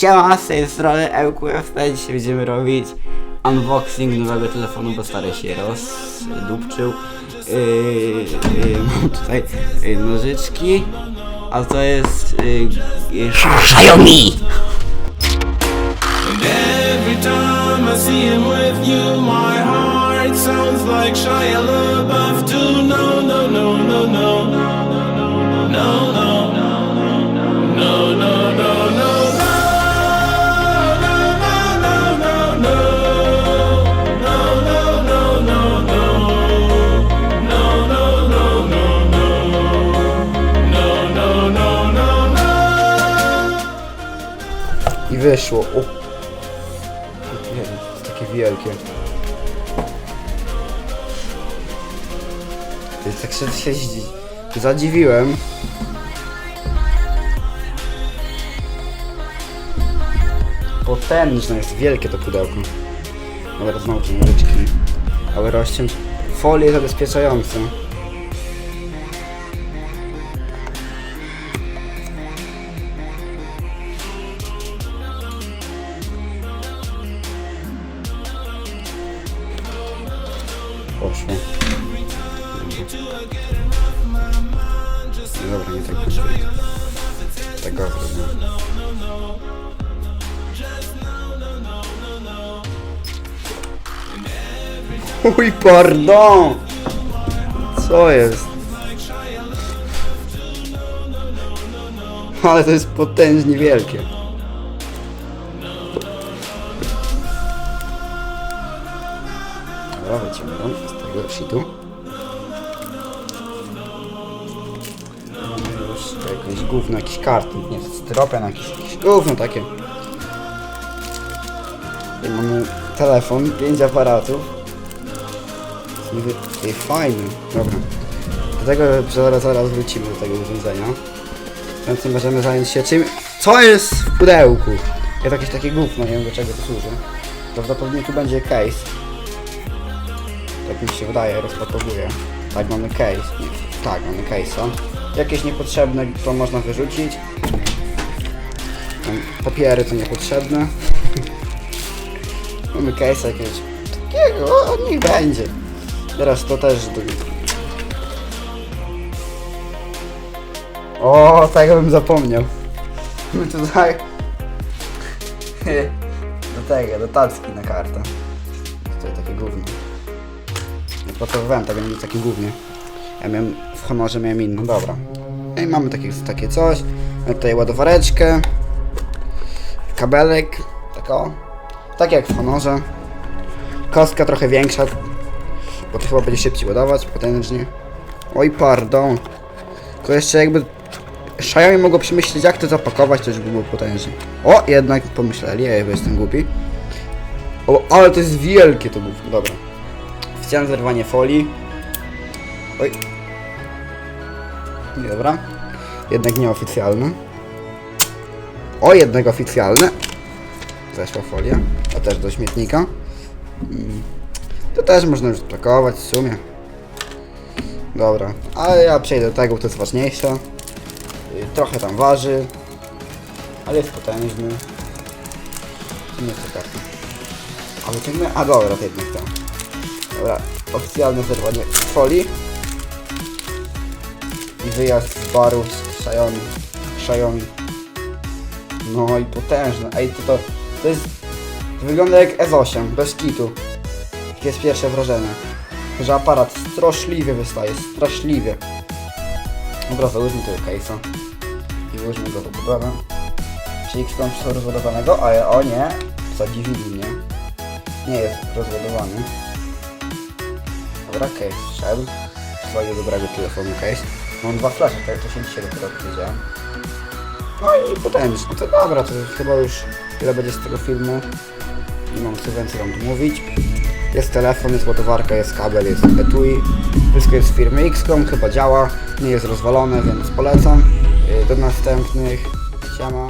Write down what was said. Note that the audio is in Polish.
Siema, z tej strony EłQFP. Dzisiaj będziemy robić unboxing nowego telefonu, bo stary się rozdupczył. Yy, yy, mam tutaj yy, nożyczki, a to jest yy, yy, Xiaomi! Every wyszło. O. Nie, takie wielkie. Tak się, się zadziwiłem. Potężne jest, wielkie to pudełko. Dobra, znowu te nożyczki. Ale rozciąć folię zabezpieczającą. Poszło. No Dobra, nie tak poszło. Tego zrobię. Uj, pardon! Co jest? Ale to jest potężnie wielkie. Dobra, wyciągam tego shitu. Jakieś gówno, jakiś karton, nie, styropian jakiś, jakieś gówno takie. I mamy telefon, pięć aparatów. Niby fajny, dobra. Do tego zaraz, zaraz wrócimy do tego urządzenia. Więc możemy zająć się czym... Co jest w pudełku? Jest jakieś takie gówno, nie wiem do czego to służy. Prawdopodobnie tu będzie case. Tak mi się wydaje, rozpakowuję. Tak, mamy case. Nie, tak, mamy case'a. Jakieś niepotrzebne to można wyrzucić. Papiery to niepotrzebne. mamy case'a jakiegoś takiego, o, niech będzie. Teraz to też. O, tego bym zapomniał. My tutaj... do tego, do tacki na kartę. Tutaj takie gówno. Potrzebowałem tego nie takie głównie. Ja miałem w honorze miałem inną, dobra. No i mamy takie, takie coś. Mamy tutaj ładowareczkę. Kabelek. Tak o. Tak jak w honorze. Kostka trochę większa. Bo to chyba będzie szybciej ładować, potężnie. Oj, pardon. Tylko jeszcze jakby Xiaomi mogło przemyśleć jak to zapakować, to już by było potężnie. O, jednak pomyśleli, ja jestem głupi. O, ale to jest wielkie to gówno, dobra. Oficjalne zerwanie folii. Oj. Dobra. Jednak nieoficjalne. O, jednak oficjalne. Zeszła folia. A też do śmietnika. Mm. To też można już pakować w sumie. Dobra, ale ja przejdę do tego, bo to jest ważniejsze. Y, Trochę tam waży. Ale jest potężny. To nie chcę karty. A wyciągnę? A dobra, to jednak to. Dobra, oficjalne zerwanie folii. I wyjazd z baru z Xiaomi. Xiaomi. No i potężne. Ej, to, to, to jest... To wygląda jak S8, bez kitu. Jakie jest pierwsze wrażenie? Że aparat straszliwie wystaje, straszliwie. Dobra, załóżmy tego case'a. I włóżmy go do budowy. Czy X-Plon rozładowanego? Ale o nie, zadziwili mnie. Nie jest rozładowany. Dobra, case szedł. Swojego dobrego telefonu case. Mam dwa flasze, tak to się dzisiaj dopiero powiedziałem. No i potężnie. To dobra, to chyba już tyle będzie z tego filmu. Nie mam co więcej wam mówić. Jest telefon, jest ładowarka, jest kabel, jest etui. Wszystko jest z firmy Xcom, chyba działa. Nie jest rozwalone, więc polecam. Yy, Do następnych. Siema.